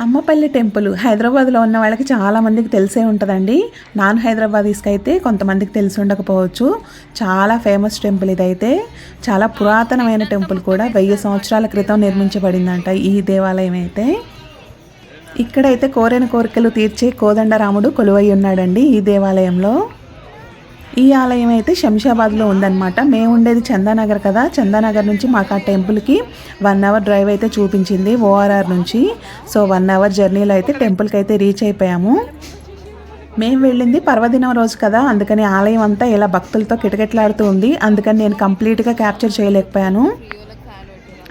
Ammapalli temple హైదరాబాద్లో ఉన్న వాళ్ళకి చాలామందికి తెలిసే ఉంటుందండి. నాన్ హైదరాబాదీస్కి అయితే కొంతమందికి తెలిసి ఉండకపోవచ్చు. చాలా ఫేమస్ టెంపుల్ ఇదైతే. చాలా పురాతనమైన టెంపుల్ కూడా వెయ్యి సంవత్సరాల క్రితం నిర్మించబడిందంట ఈ దేవాలయం అయితే. ఇక్కడైతే కోరిన కోరికలు తీర్చే కోదండరాముడు కొలువై ఉన్నాడండి ఈ దేవాలయంలో. ఈ ఆలయం అయితే శంషాబాద్లో ఉందన్నమాట. మేము ఉండేది చందానగర్ కదా. చందానగర్ నుంచి మాకు ఆ టెంపుల్కి వన్ అవర్ డ్రైవ్ అయితే చూపించింది ఓఆర్ఆర్ నుంచి. సో వన్ అవర్ జర్నీలో అయితే టెంపుల్కి అయితే రీచ్ అయిపోయాము. మేము వెళ్ళింది పర్వదినం రోజు కదా. అందుకని ఆలయం అంతా ఇలా భక్తులతో కిటకిటలాడుతూ ఉంది. అందుకని నేను కంప్లీట్గా క్యాప్చర్ చేయలేకపోయాను.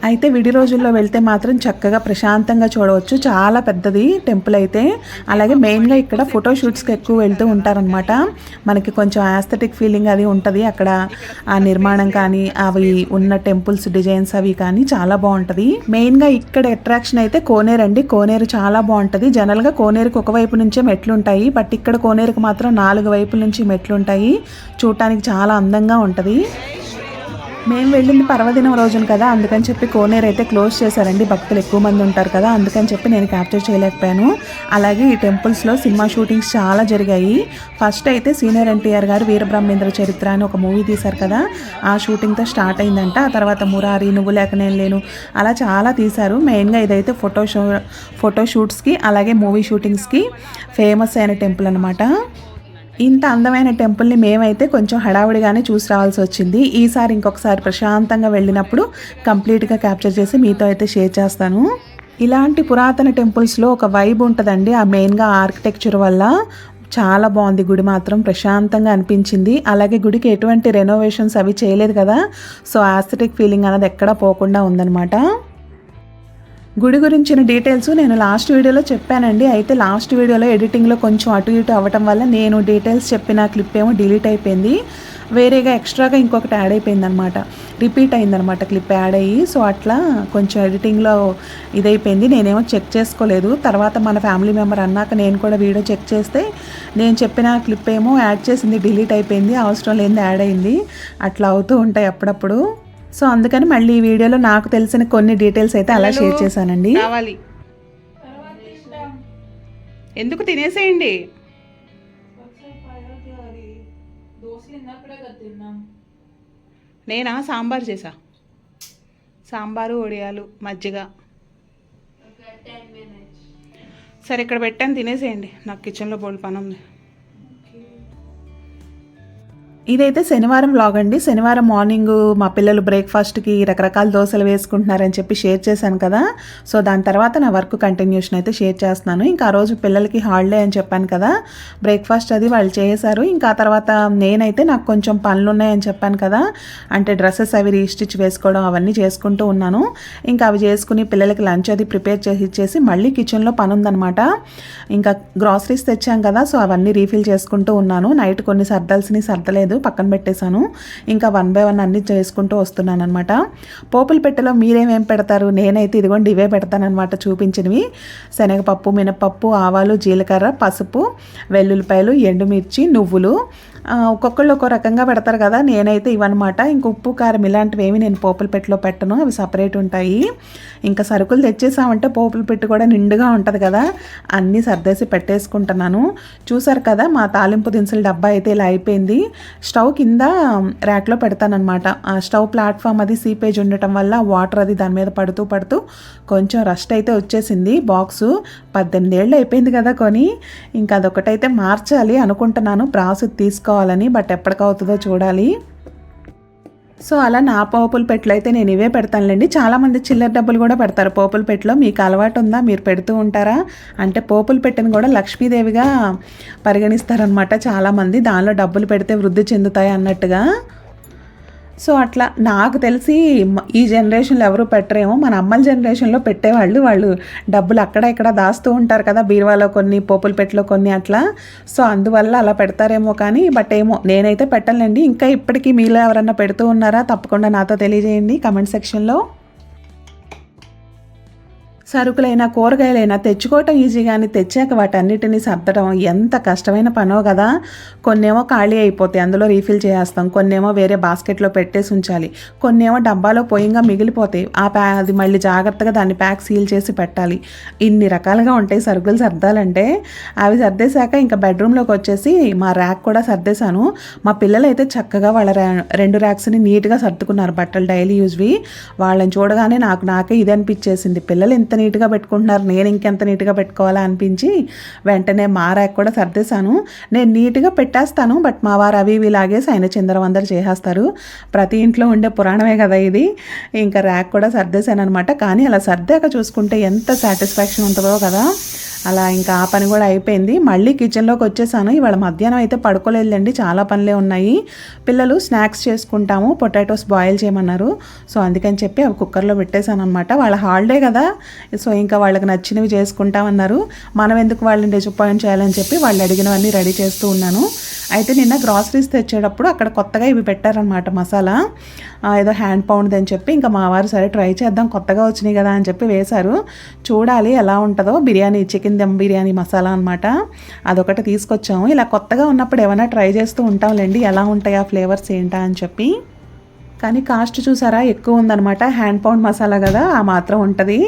అయితే విడి రోజుల్లో వెళ్తే మాత్రం చక్కగా ప్రశాంతంగా చూడవచ్చు. చాలా పెద్దది టెంపుల్ అయితే. అలాగే మెయిన్గా ఇక్కడ ఫోటో షూట్స్కి ఎక్కువ వెళ్తూ ఉంటారనమాట మనకి కొంచెం ఆస్థెటిక్ ఫీలింగ్ అది ఉంటుంది. అక్కడ ఆ నిర్మాణం కానీ అవి ఉన్న టెంపుల్స్ డిజైన్స్ అవి కానీ చాలా బాగుంటుంది. మెయిన్గా ఇక్కడ అట్రాక్షన్ అయితే కోనేరు అండి. కోనేరు చాలా బాగుంటుంది. జనరల్గా కోనేరుకి ఒకవైపు నుంచే మెట్లు ఉంటాయి బట్ ఇక్కడ కోనేరుకు మాత్రం నాలుగు వైపుల నుంచి మెట్లు ఉంటాయి చూడటానికి చాలా అందంగా ఉంటుంది. మేము వెళ్ళింది పర్వదినం రోజున కదా అందుకని చెప్పి కోనేరు అయితే క్లోజ్ చేశారండి. భక్తులు ఎక్కువ మంది ఉంటారు కదా అందుకని చెప్పి నేను క్యాప్చర్ చేయలేకపోయాను. అలాగే ఈ టెంపుల్స్లో సినిమా షూటింగ్స్ చాలా జరిగాయి. ఫస్ట్ అయితే సీనియర్ ఎన్టీఆర్ గారు వీరబ్రహ్మేంద్ర చరిత్ర అని ఒక మూవీ తీశారు కదా ఆ షూటింగ్తో స్టార్ట్ అయిందంట. ఆ తర్వాత మురారి నువ్వు లేక నేను లేను అలా చాలా తీశారు. మెయిన్గా ఇదైతే ఫోటో షో ఫోటో షూట్స్కి అలాగే మూవీ షూటింగ్స్కి ఫేమస్ అయిన టెంపుల్ అనమాట ఇంత అందమైన టెంపుల్ని మేమైతే కొంచెం హడావుడిగానే చూసి రావాల్సి వచ్చింది. ఈసారి ఇంకొకసారి ప్రశాంతంగా వెళ్ళినప్పుడు కంప్లీట్గా క్యాప్చర్ చేసి మీతో అయితే షేర్ చేస్తాను. ఇలాంటి పురాతన టెంపుల్స్లో ఒక వైబ్ ఉంటుందండి. ఆ మెయిన్గా ఆర్కిటెక్చర్ వల్ల చాలా బాగుంది. గుడి మాత్రం ప్రశాంతంగా అనిపించింది. అలాగే గుడికి ఎటువంటి రెనోవేషన్స్ అవి చేయలేదు కదా. సో ఆస్థెటిక్ ఫీలింగ్ అనేది ఎక్కడా పోకుండా ఉందన్నమాట. గుడి గురించిన డీటెయిల్స్ నేను లాస్ట్ వీడియోలో చెప్పానండి. అయితే లాస్ట్ వీడియోలో ఎడిటింగ్లో కొంచెం అటు ఇటు అవ్వటం వల్ల నేను డీటెయిల్స్ చెప్పిన క్లిప్ ఏమో డిలీట్ అయిపోయింది. వేరేగా ఎక్స్ట్రాగా ఇంకొకటి యాడ్ అయిపోయింది అనమాట రిపీట్ అయిందనమాట క్లిప్ యాడ్ అయ్యి. సో అట్లా కొంచెం ఎడిటింగ్లో ఇదైపోయింది. నేనేమో చెక్ చేసుకోలేదు. తర్వాత మన ఫ్యామిలీ మెంబర్ అన్నాక నేను కూడా వీడియో చెక్ చేస్తే నేను చెప్పిన క్లిప్ ఏమో యాడ్ చేసింది డిలీట్ అయిపోయింది. అవసరం లేనిది యాడ్ అయింది. అట్లా అవుతూ ఉంటాయి అప్పుడప్పుడు. సో అందుకని మళ్ళీ ఈ వీడియోలో నాకు తెలిసిన కొన్ని డీటెయిల్స్ అయితే అలా షేర్ చేశానండి. కావాలి ఎందుకు తినేసేయండి? నేనా? సాంబార్ చేసా. సాంబారు వడియాలు మజ్జిగ. సరే ఇక్కడ పెట్టాను తినేసేయండి. నాకు కిచెన్లో బోల్డ్ పని ఉంది ఇదైతే శనివారం బ్లాగ్ అండి. శనివారం మార్నింగ్ మా పిల్లలు బ్రేక్ఫాస్ట్కి రకరకాల దోశలు వేసుకుంటున్నారని చెప్పి షేర్ చేశాను కదా. సో దాని తర్వాత నా వర్క్ కంటిన్యూషన్ అయితే షేర్ చేస్తున్నాను. ఇంకా ఆ రోజు పిల్లలకి హాలిడే అని చెప్పాను కదా. బ్రేక్ఫాస్ట్ అది వాళ్ళు చేశారు. ఇంకా ఆ తర్వాత నేనైతే నాకు కొంచెం పనులు ఉన్నాయని చెప్పాను కదా. అంటే డ్రెస్సెస్ అవి రీస్టిచ్ వేసుకోవడం అవన్నీ చేసుకుంటూ ఉన్నాను. ఇంకా అవి చేసుకుని పిల్లలకి లంచ్ అది ప్రిపేర్ చేసి ఇచ్చేసి మళ్ళీ కిచెన్లో పని ఉందన్నమాట ఇంకా గ్రాసరీస్ తెచ్చాం కదా. సో అవన్నీ రీఫిల్ చేసుకుంటూ ఉన్నాను. నైట్ కొన్ని సర్దల్స్ని సర్దలేదు. పక్కన పెట్టేశాను. ఇంకా వన్ బై వన్ అన్ని చేసుకుంటూ వస్తున్నాను అనమాట పోపుల పెట్టెలో మీరేమేం పెడతారు? నేనైతే ఇదిగోండి ఇవే పెడతానమాట చూపించినవి. శనగపప్పు మినపప్పు ఆవాలు జీలకర్ర పసుపు వెల్లుల్లిపాయలు ఎండుమిర్చి నువ్వులు. ఒక్కొక్కళ్ళు ఒక్కో రకంగా పెడతారు కదా నేనైతే ఇవన్నమాట. ఇంక ఉప్పు కారం ఇలాంటివి ఏమి నేను పోపుల పెట్టెలో పెట్టను అవి సపరేట్ ఉంటాయి. ఇంకా సరుకులు తెచ్చేసామంటే పోపుల పెట్టు కూడా నిండుగా ఉంటుంది కదా అన్నీ సర్దేసి పెట్టేసుకుంటున్నాను. చూసారు కదా మా తాలింపు దినుసుల డబ్బా అయితే ఇలా అయిపోయింది. స్టవ్ కింద ర్యాక్లో పెడతానమాట ఆ స్టవ్ ప్లాట్ఫామ్ అది సీపేజ్ ఉండటం వల్ల వాటర్ అది దాని మీద పడుతూ పడుతూ కొంచెం రస్ట్ అయితే వచ్చేసింది. బాక్సు పద్దెనిమిది ఏళ్ళు అయిపోయింది కదా కొని. ఇంకా అదొకటైతే మార్చాలి అనుకుంటున్నాను. బ్రాసు తీసుకోవాలని బట్ ఎప్పటికవుతుందో చూడాలి. సో అలా నా పోపుల పెట్లు అయితే నేను ఇవే పెడతానులేండి. చాలామంది చిల్లర డబ్బులు కూడా పెడతారు పోపుల పెట్టులో మీకు అలవాటు ఉందా మీరు పెడుతూ ఉంటారా? అంటే పోపుల పెట్టెను కూడా లక్ష్మీదేవిగా పరిగణిస్తారనమాట చాలామంది. దానిలో డబ్బులు పెడితే వృద్ధి చెందుతాయి అన్నట్టుగా. సో అట్లా నాకు తెలిసి ఈ జనరేషన్లో ఎవరు పెట్టరేమో మన అమ్మల జనరేషన్లో పెట్టేవాళ్ళు వాళ్ళు డబ్బులు అక్కడ ఇక్కడ దాస్తూ ఉంటారు కదా బీరువాలో కొన్ని పోపుల పెట్టలో కొన్ని అట్లా. సో అందువల్ల అలా పెడతారేమో కానీ బట్ ఏమో నేనైతే పెట్టలేండి. ఇంకా ఇప్పటికీ మీలో ఎవరన్నా పెడుతూ ఉన్నారా? తప్పకుండా నాతో తెలియజేయండి కమెంట్ సెక్షన్లో. సరుకులైనా కూరగాయలైనా తెచ్చుకోవటం ఈజీ కానీ తెచ్చాక వాటన్నిటిని సర్దడం ఎంత కష్టమైన పనో కదా కొన్నేమో ఖాళీ అయిపోతాయి అందులో రీఫిల్ చేసేస్తాం. కొన్నేమో వేరే బాస్కెట్లో పెట్టేసి ఉంచాలి. కొన్నేమో డబ్బాలో పోయింగా మిగిలిపోతాయి. ఆ ప్యా అది మళ్ళీ జాగ్రత్తగా దాన్ని ప్యాక్ సీల్ చేసి పెట్టాలి. ఇన్ని రకాలుగా ఉంటాయి సరుకులు సర్దాలంటే. అవి సర్దేశాక ఇంకా బెడ్రూమ్లోకి వచ్చేసి మా ర్యాక్ కూడా సర్దేశాను. మా పిల్లలు అయితే చక్కగా వాళ్ళ రెండు ర్యాక్స్ని నీట్గా సర్దుకున్నారు. బట్టలు డైలీ యూజ్వి. వాళ్ళని చూడగానే నాకు నాకే ఇది అనిపించేసింది పిల్లలు ఇంత నీట్గా పెట్టుకుంటున్నారు. నేను ఇంకెంత నీట్గా పెట్టుకోవాలా అనిపించి వెంటనే మా ర్యాక్ కూడా సర్దేశాను. నేను నీట్గా పెట్టేస్తాను బట్ మా వారు అవి ఇవి లాగేసి ఆయన చిందరవందరు చేసేస్తారు. ప్రతి ఇంట్లో ఉండే పురాణమే కదా ఇది. ఇంకా ర్యాక్ కూడా సర్దేశాను అనమాట కానీ అలా సర్దాక చూసుకుంటే ఎంత సాటిస్ఫాక్షన్ ఉంటుందో కదా. అలా ఇంకా ఆ పని కూడా అయిపోయింది. మళ్ళీ కిచెన్లోకి వచ్చేసాను. ఇవాళ మధ్యాహ్నం అయితే పడుకోలేదులేండి. చాలా పనులే ఉన్నాయి. పిల్లలు స్నాక్స్ చేసుకుంటాము. పొటాటోస్ బాయిల్ చేయమన్నారు. సో అందుకని చెప్పి అవి కుక్కర్లో పెట్టేశాను అనమాట వాళ్ళ హాలిడే కదా. సో ఇంకా వాళ్ళకి నచ్చినవి చేసుకుంటామన్నారు. మనం ఎందుకు వాళ్ళని డిసప్పాయింట్ చేయాలని చెప్పి వాళ్ళు అడిగినవన్నీ రెడీ చేస్తూ ఉన్నాను. అయితే నిన్న గ్రాసరీస్ తెచ్చేటప్పుడు అక్కడ కొత్తగా ఇవి పెట్టారనమాట మసాలా. ఏదో హ్యాండ్ పౌండ్ అని చెప్పి ఇంకా మా వారు సరే ట్రై చేద్దాం కొత్తగా వచ్చినాయి కదా అని చెప్పి వేశారు. చూడాలి ఎలా ఉంటుందో బిర్యానీ చికెన్ దమ్ బిర్యానీ మసాలా అనమాట అదొకటి తీసుకొచ్చాము. ఇలా కొత్తగా ఉన్నప్పుడు ఏమైనా ట్రై చేస్తూ ఉంటాంలేండి ఎలా ఉంటాయి ఆ ఫ్లేవర్స్ ఏంటా అని చెప్పి. కానీ కాస్ట్ చూసారా ఎక్కువ ఉందన్నమాట. హ్యాండ్ పౌండ్ మసాలా కదా ఆ మాత్రం ఉంటుంది.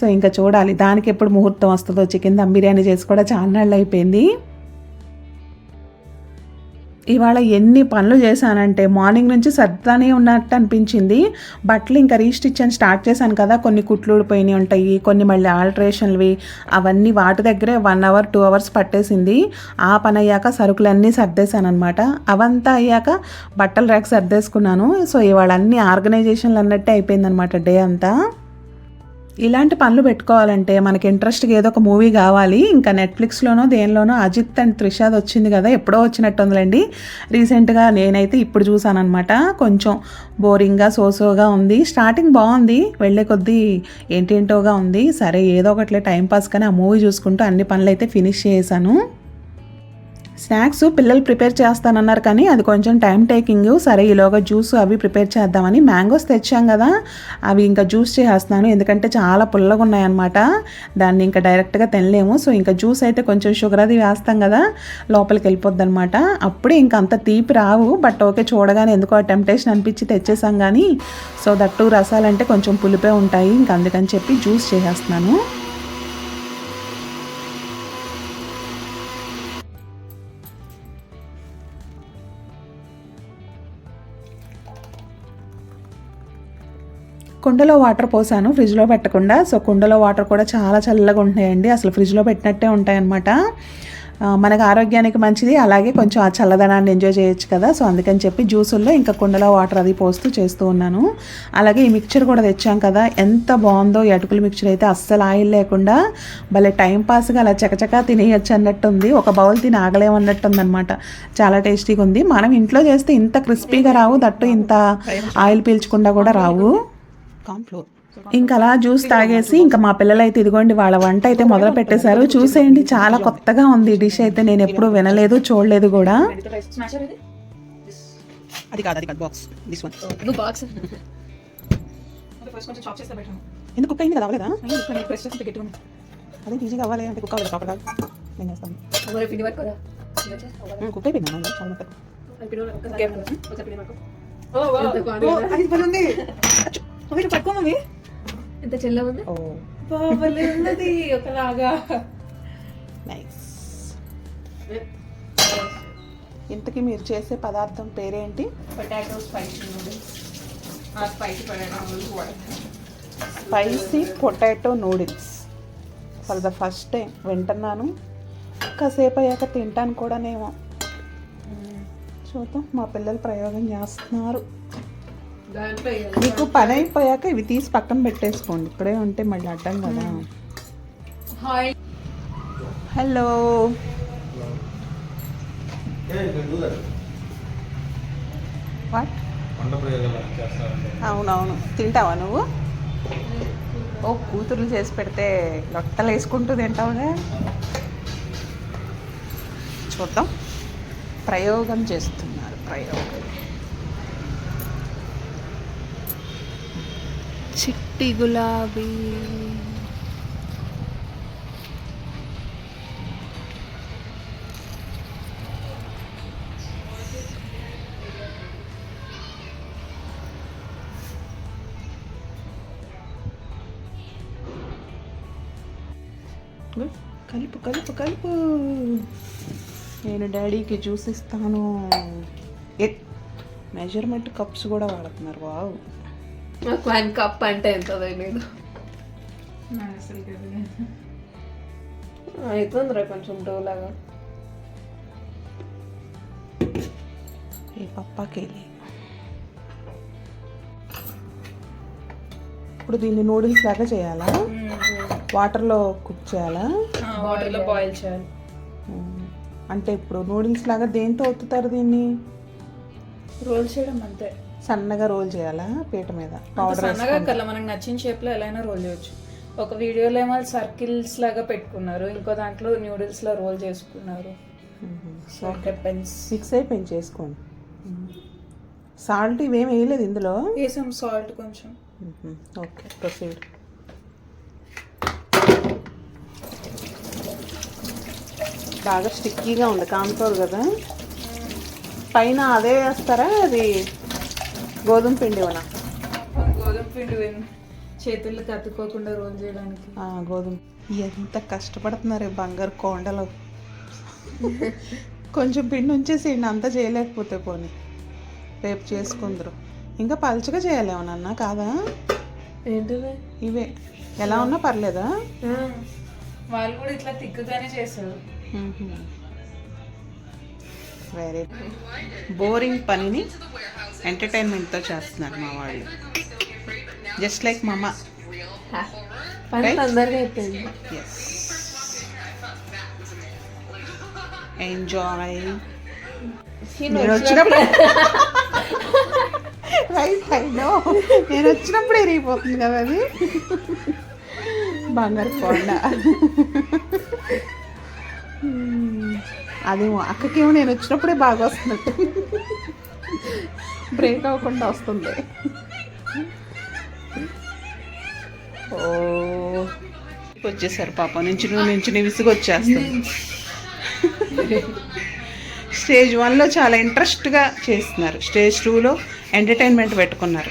సో ఇంకా చూడాలి. దానికి ఎప్పుడు ముహూర్తం వస్తుందో చికెన్ దమ్ బిర్యానీ చేసి కూడా చాలా నాళ్ళు అయిపోయింది. ఇవాళ ఎన్ని పనులు చేశానంటే మార్నింగ్ నుంచి సర్దానే ఉన్నట్టు అనిపించింది. బట్టలు ఇంకా రీస్టిచ్ అని స్టార్ట్ చేశాను కదా. కొన్ని కుట్లు ఊడిపోయినాయి ఉంటాయి కొన్ని మళ్ళీ ఆల్టరేషన్లవి. అవన్నీ వాటి దగ్గరే వన్ అవర్ టూ అవర్స్ పట్టేసింది. ఆ పని అయ్యాక సరుకులన్నీ సర్దేశాను అనమాట అవంతా అయ్యాక బట్టల ర్యాక్ సర్దేసుకున్నాను. సో ఇవాళ అన్ని ఆర్గనైజేషన్లు అన్నట్టే అయిపోయిందనమాట డే అంతా. ఇలాంటి పనులు పెట్టుకోవాలంటే మనకి ఇంట్రెస్ట్గా ఏదో ఒక మూవీ కావాలి. ఇంకా నెట్ఫ్లిక్స్లోనో దేనిలోనో అజిత్ అండ్ త్రిషాద్ వచ్చింది కదా ఎప్పుడో వచ్చినట్టు ఉందిలేండి. రీసెంట్గా నేనైతే ఇప్పుడు చూసానమాట కొంచెం బోరింగ్గా సోసోగా ఉంది. స్టార్టింగ్ బాగుంది. వెళ్ళే కొద్దీ ఏంటేంటోగా ఉంది. సరే ఏదో ఒకట్లే టైం పాస్ కానీ ఆ మూవీ చూసుకుంటూ అన్ని పనులు అయితే ఫినిష్ చేశాను స్నాక్స్ పిల్లలు ప్రిపేర్ చేస్తానన్నారు కానీ అది కొంచెం టైం టేకింగ్. సరే ఈలోగా జ్యూస్ అవి ప్రిపేర్ చేద్దామని మ్యాంగోస్ తెచ్చాం కదా. అవి ఇంకా జ్యూస్ చేసేస్తున్నాను. ఎందుకంటే చాలా పుల్లగా ఉన్నాయన్నమాట. దాన్ని ఇంకా డైరెక్ట్గా తినలేము. సో ఇంకా జ్యూస్ అయితే కొంచెం షుగర్ అది వేస్తాం కదా. లోపలికి వెళ్ళిపోద్ది అనమాట అప్పుడే ఇంకా అంత తీపి రావు. బట్ ఓకే చూడగానే ఎందుకో టెంప్టేషన్ అనిపించి తెచ్చేసాం కానీ. సో దట్టు రసాలంటే కొంచెం పులిపే ఉంటాయి. ఇంకా అందుకని చెప్పి జ్యూస్ చేసేస్తున్నాను. కుండలో వాటర్ పోసాను ఫ్రిడ్జ్లో పెట్టకుండా. సో కుండలో వాటర్ కూడా చాలా చల్లగా ఉంటున్నాయండి. అసలు ఫ్రిడ్జ్లో పెట్టినట్టే ఉంటాయన్నమాట. మనకు ఆరోగ్యానికి మంచిది. అలాగే కొంచెం ఆ చల్లదనాన్ని ఎంజాయ్ చేయొచ్చు కదా. సో అందుకని చెప్పి జ్యూసుల్లో ఇంకా కుండలో వాటర్ అది పోస్తూ చేస్తూ ఉన్నాను. అలాగే ఈ మిక్చర్ కూడా తెచ్చాం కదా. ఎంత బాగుందో ఈ అటుకుల మిక్చర్ అయితే. అస్సలు ఆయిల్ లేకుండా భలే టైంపాస్గా అలా చకచకా తినేయచ్చు అన్నట్టుంది. ఒక బౌల్ తిని ఆగలేమన్నట్టుందనమాట చాలా టేస్టీగా ఉంది. మనం ఇంట్లో చేస్తే ఇంత క్రిస్పీగా రావు. దట్టు ఇంత ఆయిల్ పీల్చకుండా కూడా రావు. ఇంకా అలా జ్యూస్ తాగేసి ఇంకా మా పిల్లలు అయితే ఇదిగోండి వాళ్ళ వంట అయితే మొదలు పెట్టేశారు. చూసేయండి చాలా కొత్తగా ఉంది డిష్ అయితే నేను ఎప్పుడూ వినలేదు చూడలేదు కూడా. అది కాదు అది కాదు బాక్స్ దిస్ వన్ నువ్వు బాక్స్ ఎందుకు అయింది కదా అవ్వలేదా. అదే ఈజీగా అవ్వాలి అంటే అవ్వలేదు? నేను చేస్తాను అయిపోయింది చాలా. ఓ, అది భలే ఉంది అచ్చు, ఓ, ఇటు పట్టుకో మమ్మీ. ఎంత చెల్ల ఉంది? ఓ. భలే ఉన్నది ఒకలాగా. నైస్ ఇంతకీ మీరు చేసే పదార్థం పేరేంటి? పొటాటో స్పైసీ నూడిల్స్ ఆ spicy potato noodles spicy potato noodles for the first time వింటున్నాను. కాసేపు అయ్యాక తింటాను కూడానేమో చూద్దాం మా పిల్లలు ప్రయోగం చేస్తున్నారు. మీకు పని అయిపోయాక ఇవి తీసి పక్కన పెట్టేసుకోండి. ఇక్కడే ఉంటే మళ్ళీ అడ్డం కదా. హాయ్. హలో. అవునవును. తింటావా నువ్వు? ఓ కూతుర్లు చేసి పెడితే లొట్టలు వేసుకుంటూ తింటావుగా. చూద్దాం. ప్రయోగం చేస్తున్నారు ప్రయోగం. చిట్టి గులాబీ. కలుపు కలుపు కలుపు. నేను డాడీకి జ్యూస్ ఇస్తాను మెజర్మెంట్ కప్స్ కూడా వాడుతున్నారు. వావ్. నాకు వన్ కప్ అంటే ఎంత తెలియదు నాకు అసలు తెలియదు. అవుతుంది రా కొంచెం డో లాగా. ఏ పప్పాకేలి ఇప్పుడు దీన్ని నూడిల్స్ లాగా చేయాలా? వాటర్లో కుక్ చేయాలా? వాటర్లో బాయిల్ చేయాలి. అంటే ఇప్పుడు నూడిల్స్ లాగా దేంతో ఒత్తుతారు దీన్ని? రోల్ చేయడం అంతే. సన్నగా రోల్ చేయాలా పీట మీద? పౌడర్ సన్నగా కల్లా మనకు నచ్చిన షేప్లో ఎలా అయినా రోల్ చేయొచ్చు. ఒక వీడియోలో ఏమో సర్కిల్స్ లాగా పెట్టుకున్నారు ఇంకో దాంట్లో నూడిల్స్లో రోల్ చేసుకున్నారు. సో డిపెండ్స్ మిక్స్ అయిపోయింది చేసుకోండి. సాల్ట్ ఇవేం వేయలేదు ఇందులో? వేసాం సాల్ట్ కొంచెం. ఓకే ప్రొసీడ్ బాగా స్టిక్కీగా ఉంది కాన్ఫ్లోర్ కదా. పైన అదే వేస్తారా అది గోధుమ పిండి ఇవ్వనా? గోధుమ పిండి. చేతుల్లో కత్తుకోకుండా రోల్ చేయడానికి. గోధుమ. ఎంత కష్టపడుతున్నారు బంగారు కొండలు. కొంచెం పిండి ఉంచేసేయండి అంతా చేయలేకపోతే పోనీ. రేపు చేసుకుందరు. ఇంకా పలుచగా చేయలేమన్నా కాదా? ఏంటిది? ఇవే. ఎలా ఉన్నా పర్లేదా? వాళ్ళు కూడా ఇట్లా తిక్కుగానే చేస్తారు. వెరీ బోరింగ్ పనిని ఎంటర్టైన్మెంట్తో చేస్తున్నారు మా వాళ్ళు. జస్ట్ లైక్ మమ్మ ఎంజాయ్ నేను వచ్చినప్పుడు రైట్ నో నేను వచ్చినప్పుడు ఎరిగిపోతుంది కదా అది? బంగారు కొండ. Hmm. అదేమో అక్కకేమో నేను వచ్చినప్పుడే బాగా వస్తున్నట్టు. బ్రేక్ అవ్వకుండా వస్తుంది. ఓ. వచ్చేసారు పాప నుంచి నుంచి విసుగొచ్చేస్తుంది. స్టేజ్ వన్లో చాలా ఇంట్రెస్ట్గా చేస్తున్నారు. స్టేజ్ టూలో ఎంటర్టైన్మెంట్ పెట్టుకున్నారు.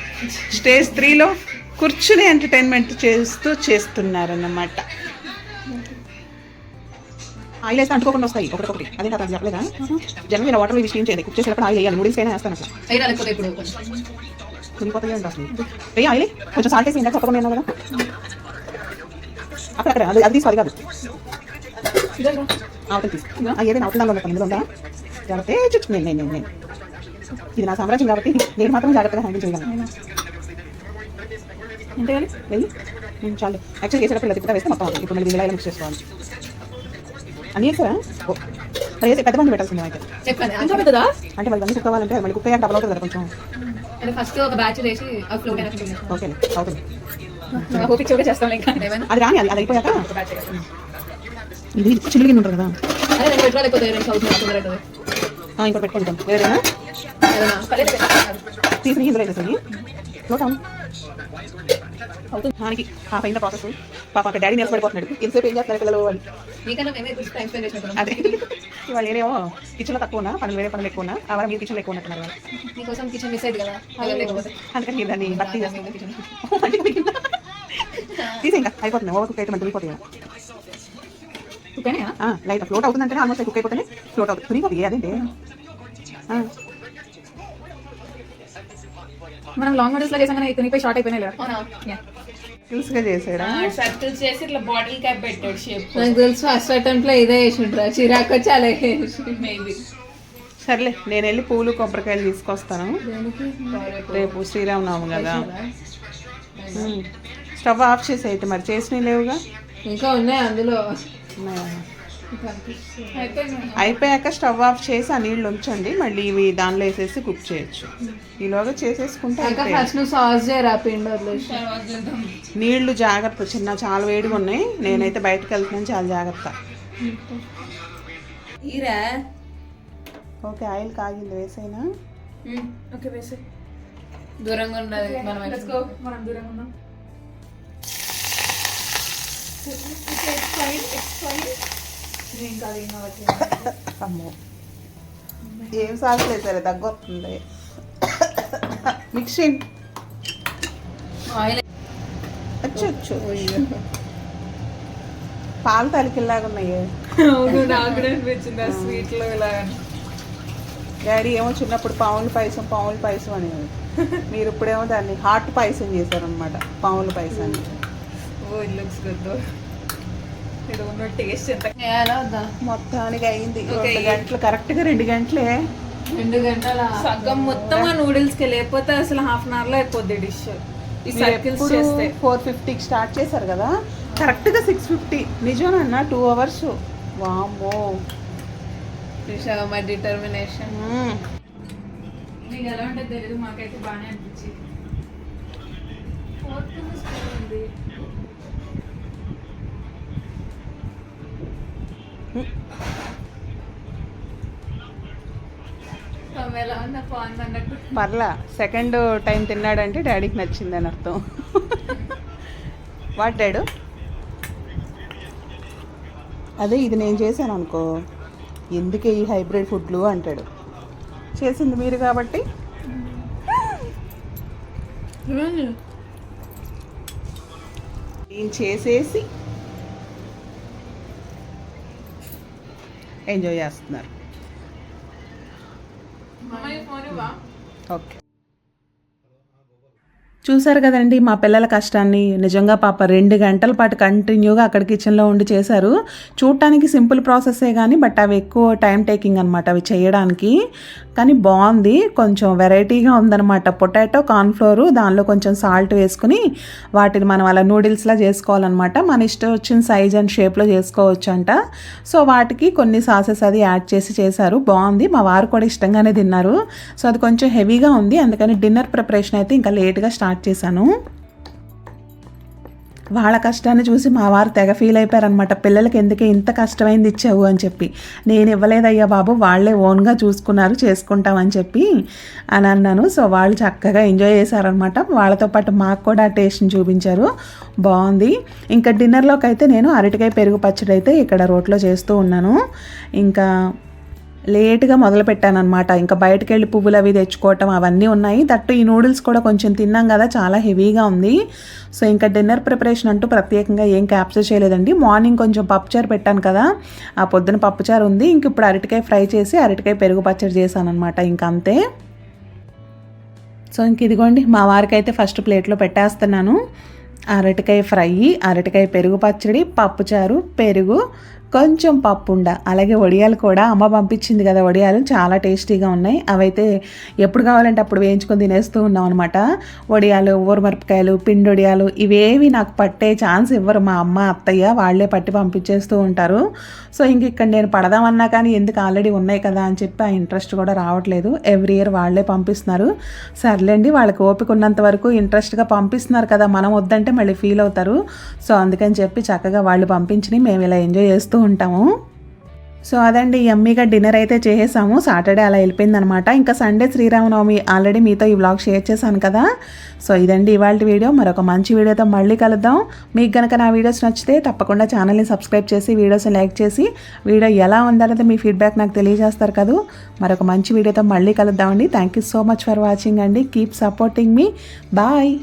స్టేజ్ త్రీలో కూర్చుని ఎంటర్టైన్మెంట్ చేస్తూ చేస్తున్నారు అన్నమాట ఆయిల్ వేస్తే అంటుకోకుండా వస్తాయి. ఒకటికొకటి అదే నాకు అది చెప్పలేదా? జనం ఇలా వాటర్ ఇవి స్టీమ్ చేయండి కుక్ చేసేటప్పుడు ఆయిల్ వేయాలి. నూడిల్స్ అయినా వేస్తాను కురిపోతాయి అండి అసలు? వెయ్యి ఆయిల్. కొంచెం సాల్ట్ వేసి ఇంకా చెప్పకుండా కదా. అక్కడ అక్కడ అది అది తీసుకోవాలి కాదు. అవతల తీసు ఏదైనా అవతల ఇందులో ఉందా? జాగ్రత్త. చుట్టూ. నేను నేను నేను ఇది నా సామ్రాజ్యం కాబట్టి నేను మాత్రం జాగ్రత్తగా హ్యాండిల్ చేయగలను. అంటే వెళ్ళి చాలు. యాక్చువల్ చేసేటప్పుడు ఇలా తిప్పుతా వేస్తే మొత్తం. ఇప్పుడు మళ్ళీ ఇలా మిక్స్ చేసుకోవాలి. అన్నీ వేసారా. మరి వేసి పెద్ద బండి పెట్టాల్సిందే అయితే చెప్పండి. ఇంకా పెద్దదా? అంటే మళ్ళీ అన్నీ కుక్ అవ్వాలంటే మళ్ళీ కుక్ అయ్యాక డబల్ అవుతుంది కదా కొంచెం. ఫస్ట్ ఒక బ్యాచ్ వేసి ఓకే అవుతుంది. ఓపిక చూడ చేస్తాం ఇంకా. అది రాని అది అయిపోయాక ఇది చిల్లు గిన్నె ఉంటుంది కదా. ఇంకోటి పెట్టుకుంటాం వేరేనా. తీసి ఇందులో వేసేసి ఫ్లోట్ అవును దానికి హాఫ్ అయిందా ప్రాసెస్ పాప అక్కడ డాడీ నిలబడిపోతున్నాడు ఎంతసేపు ఏం చేస్తున్నారు పిల్లలు అని. అదే. ఇవాళ ఏరేమో కిచెన్లో తక్కువ ఉన్నా పనులు వేరే పనులు ఎక్కువ ఉన్నా ఆ వారం మీరు కిచెన్లో ఎక్కువ ఉన్నట్టున్నారు. నీకోసం కిచెన్ మిస్ కదా. అందుకని మీరు దాన్ని భర్తీ చేస్తున్నారు. తీసే ఇంకా అయిపోతుంది? ఓవర్ కుక్ అయితే మనకి వెళ్ళిపోతుంది లైట్ ఫ్లోట్ అవుతుందంటే ఆల్మోస్ట్ కుక్ అయిపోతుంది ఫ్లోట్ అవుతుంది. తిరిగిపోతుంది అదేంటి? మనం లాంగ్ నూడిల్స్లో చేసాం కానీ కొనిపోయి షార్ట్ అయిపోయినాయి లేదా అవునా? తెలుసుగా చేసాడా? సర్కిల్ చేసి ఇట్లా బాటిల్ క్యాప్ పెట్టాడు షేప్ నాకు తెలుసు ఫస్ట్ అటెంప్ట్లో ఇదే వేసిండ్రా చిరాకు వచ్చి అలా వేసి మేబీ సర్లే నేను వెళ్ళి పూలు కొబ్బరికాయలు తీసుకొస్తాను. రేపు శ్రీరామనవమి కదా. స్టవ్ ఆఫ్ చేసి అయితే మరి. చేసినవి లేవుగా? ఇంకా ఉన్నాయి అందులో. అయిపోయాక స్టవ్ ఆఫ్ చేసి ఆ నీళ్ళు ఉంచండి. మళ్ళీ ఇవి దానిలో వేసేసి కుక్ చేయొచ్చు. ఈలోగా చేసేసుకుంటే సాస్ నీళ్ళు జాగ్రత్త చిన్న చాలా వేడిగా ఉన్నాయి. నేనైతే బయటకు వెళ్తున్నాను చాలా జాగ్రత్త. ఓకే ఆయిల్ కాగింది వేసైనా? ఓకే వేసే దూరంగా ఉన్నది మనం దూరంగా ఉన్నాం. అమ్మో. ఏం సాగలేదు సరే తగ్గొస్తుంది మిక్సింగ్ ఆయిల్. వచ్చు వచ్చు పాల తలికిల్లాగా ఉన్నాయి. అవును నాకు కూడా అనిపించింది ఆ స్వీట్లో ఇలా డాడీ ఏమో చిన్నప్పుడు పావుల పాయసం పావుల పాయసం అనేవి మీరు ఇప్పుడేమో దాన్ని హాట్ పాయసం చేశారనమాట పావుల పాయసాన్ని. ఓ ఇట్ లుక్స్ గుడ్ ఇది ఉన్న టేస్ట్ ఎంత? మొత్తానికి అయింది. రెండు గంటలు కరెక్ట్గా రెండు గంటలే. రెండు గంటల? సగం మొత్తం ఆ నూడిల్స్కి లేకపోతే అసలు హాఫ్ అన్ అవర్లో అయిపోద్ది డిష్ ఈ సర్కిల్స్ చేస్తే. ఫోర్ ఫిఫ్టీకి స్టార్ట్ చేశారు కదా? కరెక్ట్గా సిక్స్ ఫిఫ్టీ నిజమేనన్నా టూ అవర్స్ వామ్మో. చూసావా మై డిటర్మినేషన్ మ్మ్. నీకు ఎలా ఉంటుంది తెలియదు మాకైతే బాగానే అనిపించింది. పర్లా. సెకండ్ టైం తిన్నాడంటే డాడీకి నచ్చిందని అర్థం. What dad? అదే ఇది నేను చేశాను అనుకో. ఎందుకే ఈ హైబ్రిడ్ ఫుడ్లు అంటాడు. చేసింది మీరు కాబట్టి. నేను చేసేసి ఎంజాయ్ చేస్తున్నారు. ఓకే. చూశారు కదండి మా పిల్లల కష్టాన్ని నిజంగా పాప రెండు గంటల పాటు కంటిన్యూగా అక్కడ కిచెన్లో ఉండి చేశారు. చూడటానికి సింపుల్ ప్రాసెసే కానీ బట్ అవి ఎక్కువ టైం టేకింగ్ అనమాట అవి చేయడానికి. కానీ బాగుంది కొంచెం వెరైటీగా ఉందన్నమాట. పొటాటో కార్న్ఫ్లోర్ దానిలో కొంచెం సాల్ట్ వేసుకుని వాటిని మనం అలా నూడిల్స్లా చేసుకోవాలన్నమాట. మన ఇష్టం వచ్చిన సైజ్ అండ్ షేప్లో చేసుకోవచ్చు అంట సో వాటికి కొన్ని సాసెస్ అది యాడ్ చేసి చేశారు. బాగుంది మా వారు కూడా ఇష్టంగానే తిన్నారు. సో అది కొంచెం హెవీగా ఉంది అందుకని డిన్నర్ ప్రిపరేషన్ అయితే ఇంకా లేట్గా స్టార్ట్ చేశాను. వాళ్ళ కష్టాన్ని చూసి మా వారు తెగ ఫీల్ అయిపోయారనమాట పిల్లలకి ఎందుకే ఇంత కష్టమైంది ఇచ్చావు అని చెప్పి. నేను ఇవ్వలేదయ్యా బాబు వాళ్ళే ఓన్గా చూసుకున్నారు చేసుకుంటామని చెప్పి అని అన్నాను. సో వాళ్ళు చక్కగా ఎంజాయ్ చేశారనమాట వాళ్ళతో పాటు మాకు కూడా ఆ టేస్ట్ని చూపించారు. బాగుంది. ఇంకా డిన్నర్లోకి అయితే నేను అరటికాయ పెరుగు పచ్చడి అయితే ఇక్కడ రోట్లో చేస్తూ ఉన్నాను. ఇంకా లేట్గా మొదలు పెట్టానమాట ఇంకా బయటకు వెళ్ళి పువ్వులు అవి తెచ్చుకోవటం అవన్నీ ఉన్నాయి. దట్టు ఈ నూడిల్స్ కూడా కొంచెం తిన్నాం కదా చాలా హెవీగా ఉంది. సో ఇంకా డిన్నర్ ప్రిపరేషన్ అంటూ ప్రత్యేకంగా ఏం క్యాప్చర్ చేయలేదండి. మార్నింగ్ కొంచెం పప్పుచారు పెట్టాను కదా ఆ పొద్దున పప్పుచారు ఉంది. ఇంక ఇప్పుడు అరటికాయ ఫ్రై చేసి అరటికాయ పెరుగు పచ్చడి చేశాను అనమాట ఇంక అంతే. సో ఇంక ఇదిగోండి మా వారికి అయితే ఫస్ట్ ప్లేట్లో పెట్టేస్తున్నాను. అరటికాయ ఫ్రై అరటికాయ పెరుగు పచ్చడి పప్పుచారు పెరుగు కొంచెం పప్పుండ అలాగే వడియాలు కూడా అమ్మ పంపించింది కదా వడియాలు చాలా టేస్టీగా ఉన్నాయి. అవైతే ఎప్పుడు కావాలంటే అప్పుడు వేయించుకొని తినేస్తూ ఉన్నాం అనమాట వడియాలు ఊరమిరపకాయలు పిండి వడియాలు ఇవేవి నాకు పట్టే ఛాన్స్ ఇవ్వరు మా అమ్మ అత్తయ్య వాళ్ళే పట్టి పంపించేస్తూ ఉంటారు. సో ఇంక ఇక్కడ నేను పడదామన్నా కానీ ఎందుకు ఆల్రెడీ ఉన్నాయి కదా అని చెప్పి ఆ ఇంట్రెస్ట్ కూడా రావట్లేదు. ఎవ్రీ ఇయర్ వాళ్ళే పంపిస్తున్నారు. సర్లేండి వాళ్ళకి ఓపిక ఉన్నంత వరకు ఇంట్రెస్ట్గా పంపిస్తున్నారు కదా మనం వద్దంటే మళ్ళీ ఫీల్ అవుతారు. సో అందుకని చెప్పి చక్కగా వాళ్ళు పంపించి మేము ఇలా ఎంజాయ్ చేస్తూ ఉంటాము. సో అదండి యమ్మీగా డిన్నర్ అయితే చేసేసాము. సాటర్డే అలా వెళ్ళిపోయిందనమాట. ఇంకా సండే శ్రీరామనవమి ఆల్రెడీ మీతో ఈ వ్లాగ్ షేర్ చేశాను కదా. సో ఇదండి ఇవాళ వీడియో. మరొక మంచి వీడియోతో మళ్ళీ కలుద్దాం. మీకు కనుక నా వీడియోస్ నచ్చితే తప్పకుండా ఛానల్ని సబ్స్క్రైబ్ చేసి వీడియోస్ లైక్ చేసి వీడియో ఎలా ఉందనేది మీ ఫీడ్బ్యాక్ నాకు తెలియజేస్తారు కదా. మరొక మంచి వీడియోతో మళ్ళీ కలుద్దామండి. Thank you so much for watching అండి. కీప్ సపోర్టింగ్ మీ. బాయ్.